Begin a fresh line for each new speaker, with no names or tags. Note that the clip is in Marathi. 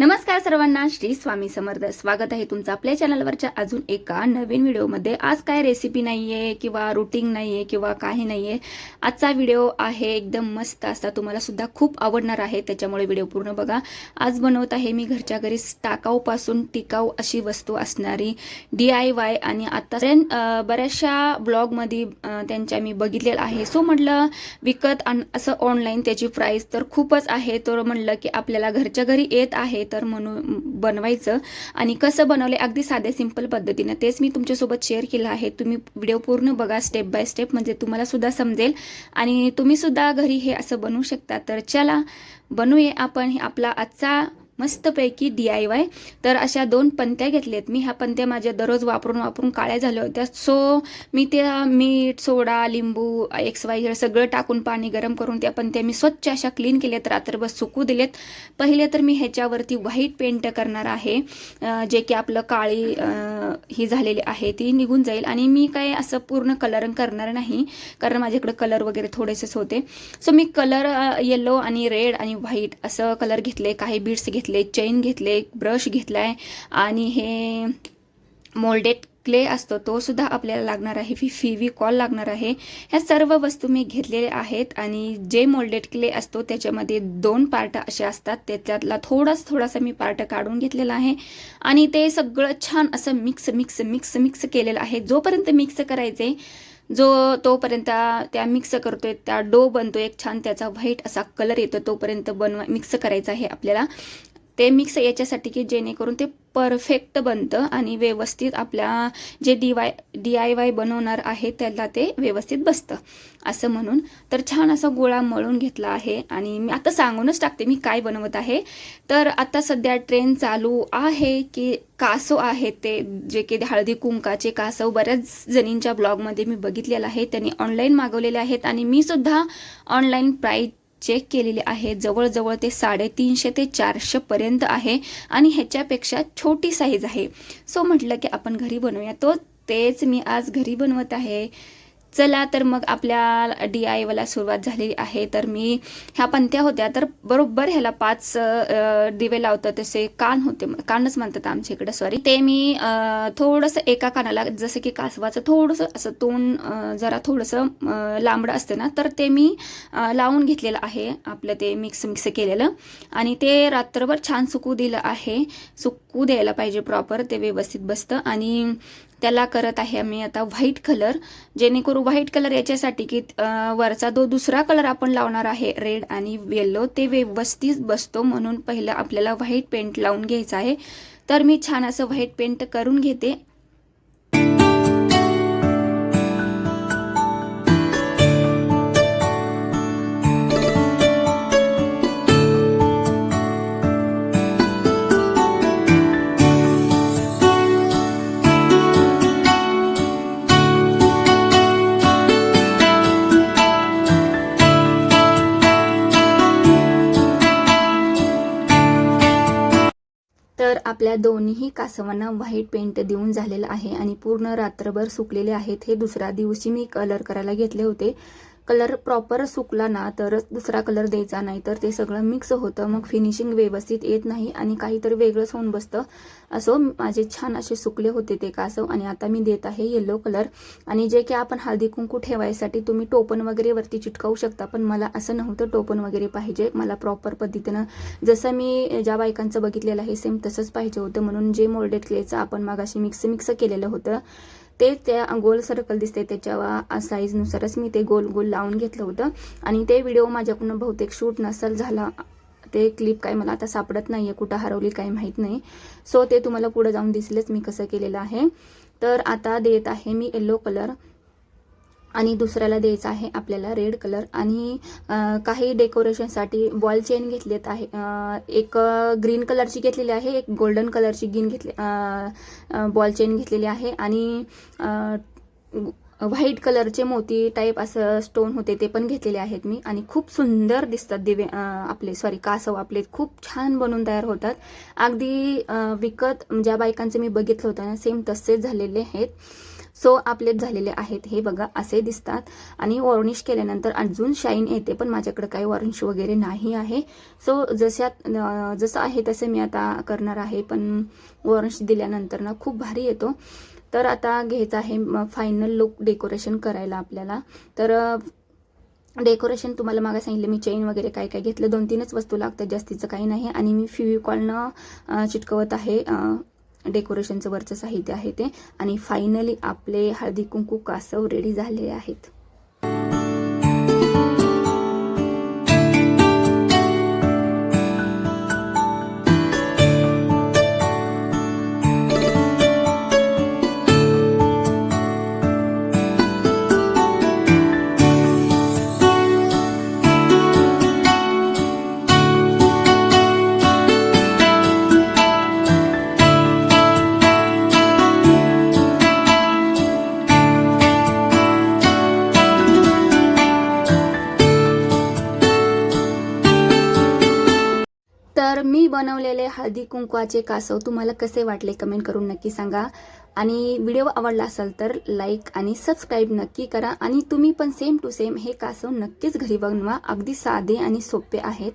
नमस्कार सर्वांना श्री स्वामी समर्थ. स्वागत आहे तुमचं आपल्या चॅनलवरच्या अजून एका नवीन व्हिडिओमध्ये. आज काय रेसिपी नाहीये किंवा रुटीन नाहीये किंवा काही नाहीये आजचा व्हिडिओ आहे एकदम मस्त असा. तुम्हाला सुद्धा खूप आवडणार आहे त्याच्यामुळे व्हिडिओ पूर्ण बघा. आज बनवत आहे मी घरच्या घरी टाकाऊपासून टिकाऊ अशी वस्तू असणारी डी आय वाय आणि आता बऱ्याचशा ब्लॉगमध्ये त्यांच्या मी बघितलेलं आहे. सो म्हटलं विकत असं ऑनलाईन त्याची प्राईस तर खूपच आहे. तर म्हणलं की आपल्याला घरच्या घरी येत आहे तर म्हणून बनवायचं. आणि कसं बनवले अगदी साध्या सिंपल पद्धतीनं. तेच मी तुमच्यासोबत शेअर केलं आहे. तुम्ही व्हिडिओ पूर्ण बघा स्टेप बाय स्टेप म्हणजे तुम्हाला सुद्धा समजेल. आणि तुम्ही सुद्धा घरी हे असं बनवू शकता. तर चला बनवूया आपण हे आपला आजचा मस्तपैकी डी आय वाय तर अशा दोन पंत्या घेतल्यात मी. ह्या पंत्या माझ्या दररोज वापरून वापरून काळ्या झाल्या होत्या. सो मी त्या मीठ सोडा लिंबू एक्स वाय सगळं टाकून पाणी गरम करून त्या पंत्या मी स्वच्छ अशा क्लीन केल्यात. रात्रभर सुकू दिलेत. पहिले तर मी ह्याच्यावरती व्हाईट पेंट करणार आहे. जे की आपलं काळी ही झालेली आहे ती निघून जाईल. आणि मी काय असं पूर्ण कलरिंग करणार नाही कारण माझ्याकडे कलर वगैरे थोडेसेच होते. सो मी कलर येलो आणि रेड आणि व्हाईट असं कलर घेतले काही बीड्स घेतले चेन घेतले ब्रश घेतला आहे आणि हे मोल्डेड क्ले असतो तो सुद्धा आपल्याला लागणार आहे. फी फिवी कॉल लागणार आहे. ह्या सर्व वस्तू मी घेतलेल्या आहेत आणि जे मोल्डेड क्ले असतो त्याच्यामध्ये दोन पार्ट असे असतात. त्याच्यातला थोडाच थोडासा मी पार्ट काढून घेतलेला आहे. आणि ते सगळं छान असं मिक्स मिक्स मिक्स मिक्स केलेलं आहे. जोपर्यंत मिक्स करायचे जो तोपर्यंत त्या मिक्स करतोय त्या डो बनतो एक छान त्याचा व्हाईट असा कलर येतो तोपर्यंत बनवा मिक्स करायचा आहे आपल्याला. ते मिक्स याच्यासाठी की जेणेकरून ते परफेक्ट बनतं आणि व्यवस्थित आपल्या जे D Y D I Y बनवणार आहे त्याला ते व्यवस्थित बसतं. असं म्हणून तर छान असा गोळा मळून घेतला आहे आणि मी आता सांगूनच टाकते मी काय बनवत आहे. तर आता सध्या ट्रेन चालू आहे की कासव आहे ते जे की हळदी कुंकाचे कासव बऱ्याच जणींच्या ब्लॉगमध्ये मी बघितलेलं आहे. त्यांनी ऑनलाईन मागवलेले आहेत आणि मी सुद्धा ऑनलाईन प्राईज चेक केलेले आहे. जवळजवळ ते साडेतीनशे ते चारशेपर्यंत आहे आणि ह्याच्यापेक्षा छोटी साईज आहे. सो म्हटलं की आपण घरी बनवूया. तो तेच मी आज घरी बनवत आहे. चला तर मग आपल्या डी आय वाला सुरुवात झालेली आहे. तर मी ह्या पंत्या होत्या तर बरोबर ह्याला पाच दिवे लावतात तसे कान होते कानच म्हणतात आमच्या इकडे सॉरी ते मी थोडंसं एका कानाला जसं की कासवाचं थोडंसं असं तोंड जरा थोडंसं लांबडं असतं ना तर ते मी लावून घेतलेलं आहे आपलं ते मिक्स मिक्स केलेलं. आणि ते रात्रभर छान सुकू दिलं आहे सुकू द्यायला पाहिजे प्रॉपर ते व्यवस्थित बसतं. आणि त्याला करत आहे आम्ही आता व्हाईट कलर जेणेकरून व्हाईट कलर याच्यासाठी की वरचा जो दुसरा कलर आपण लावणार आहे रेड आणि येल्लो ते व्यवस्थित बसतो म्हणून पहिलं आपल्याला व्हाईट पेंट लावून घ्यायचं आहे. तर मी छान असं व्हाईट पेंट करून घेते. आपल्या दोन्ही कासवांना व्हाईट पेंट देऊन झालेलं आहे आणि पूर्ण रात्रभर सुकलेले आहेत. हे दुसऱ्या दिवशी मी कलर करायला घेतले होते. कलर प्रॉपर सुकला ना तरच दुसरा कलर द्यायचा नाही. तर ते सगळं मिक्स होतं. मग फिनिशिंग व्यवस्थित येत नाही आणि काहीतरी वेगळंच होऊन बसतं. असो माझे छान असे सुकले होते ते कासव आणि आता मी देत आहे येलो कलर आणि जे की आपण हळदी कुंकू ठेवायसाठी तुम्ही टोपण वगैरे वरती चिटकावू शकता पण मला असं नव्हतं टोपण वगैरे पाहिजे. मला प्रॉपर पद्धतीनं जसं मी ज्या बायकांचं बघितलेलं आहे सेम तसंच पाहिजे होतं. म्हणून जे मोल्डेड क्लेचं आपण मागाशी मिक्स मिक्स केलेलं होतं ते त्या गोल सर्कल दिसते त्याच्या साईजनुसारच मी ते गोल गोल लावून घेतलं होतं. आणि ते व्हिडिओ माझ्याकडून बहुतेक शूट नसेल झाला ते क्लिप काय मला आता सापडत नाही आहे कुठं हरवली काही माहीत नाही. सो ते तुम्हाला पुढे जाऊन दिसलेच मी कसं केलेलं आहे. तर आता देत आहे मी येल्लो कलर आणि दुसऱ्याला द्यायचा आहे आपल्याला रेड कलर आणि काही डेकोरेशनसाठी बॉल चेन घेतलेत आहे. एक ग्रीन कलरची घेतलेली आहे एक गोल्डन कलरची गिन घेतली बॉल चेन घेतलेली आहे. आणि व्हाईट कलरचे मोती टाईप असं स्टोन होते ते पण घेतलेले आहेत मी. आणि खूप सुंदर दिसतात दिवे आपले सॉरी कासव आपले. खूप छान बनून तयार होतात. अगदी विकत ज्या बायकांचे मी बघितलं होतं ना सेम तसेच झालेले आहेत. सो आपले झालेले आहेत हे बघा असे दिसतात. आणि वॉर्निश केल्यानंतर अजून शाईन येते पण माझ्याकडे काही वॉर्निश वगैरे नाही आहे. सो जशात जसं आहे तसे मी आता करणार आहे पण वॉर्निश दिल्यानंतर ना खूप भारी येतो. तर आता घ्यायचं आहे फायनल लुक डेकोरेशन करायला आपल्याला. तर डेकोरेशन तुम्हाला मागं सांगितलं मी चेन वगैरे काय काय घेतलं दोन तीनच वस्तू लागतात जास्तीचं काही नाही. आणि मी फिविकॉलनं चिटकवत आहे डेकोरेशनचं वरचं साहित्य आहे ते. आणि फायनली आपले हळदी कुंकू कासव रेडी झालेले आहेत. तर मी बनवलेले हळदी कुंकवाचे कासव तुम्हाला कसे वाटले कमेंट करून नक्की सांगा. आणि व्हिडिओ आवडला असेल तर लाईक आणि सबस्क्राईब नक्की करा. आणि तुम्ही पण सेम टू सेम हे कासव नक्कीच घरी बनवा. अगदी साधे आणि सोपे आहेत.